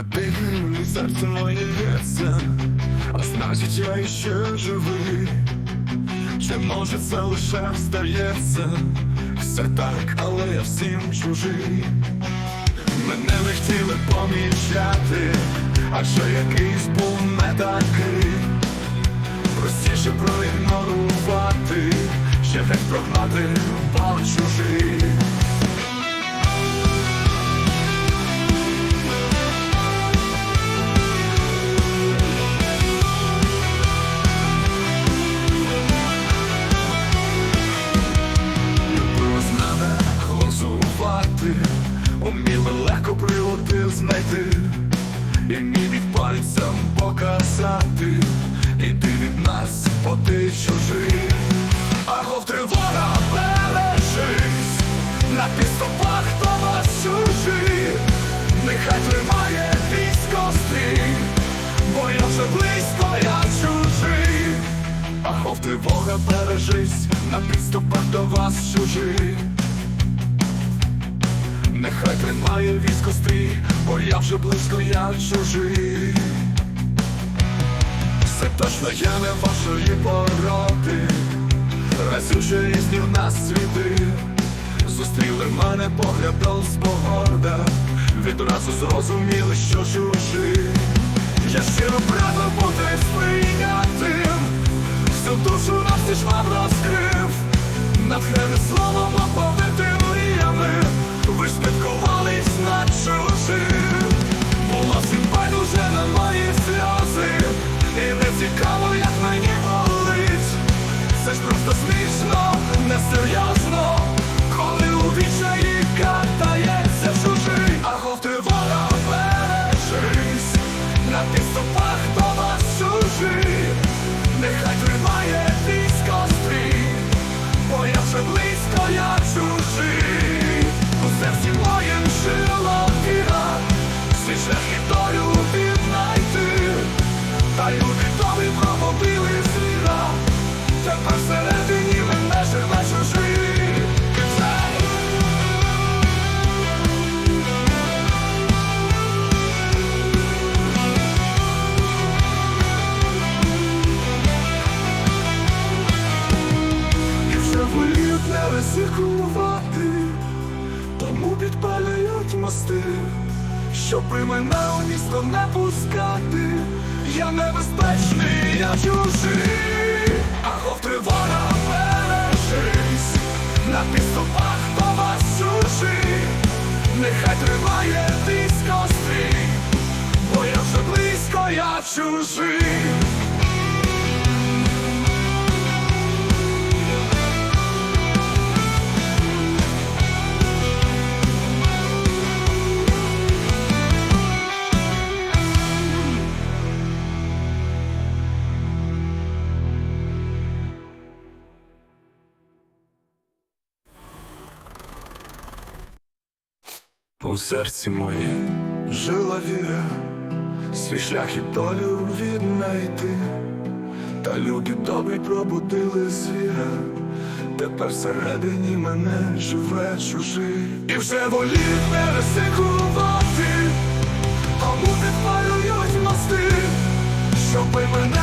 На тихим серце моє б'ється, а значить я іще живий. Чи може це лише здається? Все так, але я всім чужий. Мене не хотіли помічати, адже якийсь був не такий. Простіше проігнорувати, ще геть прогнати пал чужий. І від пальцем показати, і ти від нас, бо ти чужий, а гов тривога бережись, на підступах хто вас чужий, нехай тримає військо стрій, бо я вже близько, я чужий. Ахов тривога бережись, на підступах до вас чужий. Нехай тримає військо стрій, бо я вже близько, я чужий. Все точно я не вашої породи, разюче різні в нас світи. Зустріли мене поглядом з погорда, відразу зрозуміли, що чужий. Воліють тому підпалюють мости, щоби мене у місто не пускати. Я небезпечний, я чужий, а тривога бережись, на підступах до вас чужий, нехай тримає військо стрій, бо я вже близько, я чужий. У серці моїм жила віра, свій шлях і долю віднайти, та люди добрі пробудили звіра, тепер всередині мене живе чужий. І вже волів не ризикувати, тому підпалюють мости, щоби мене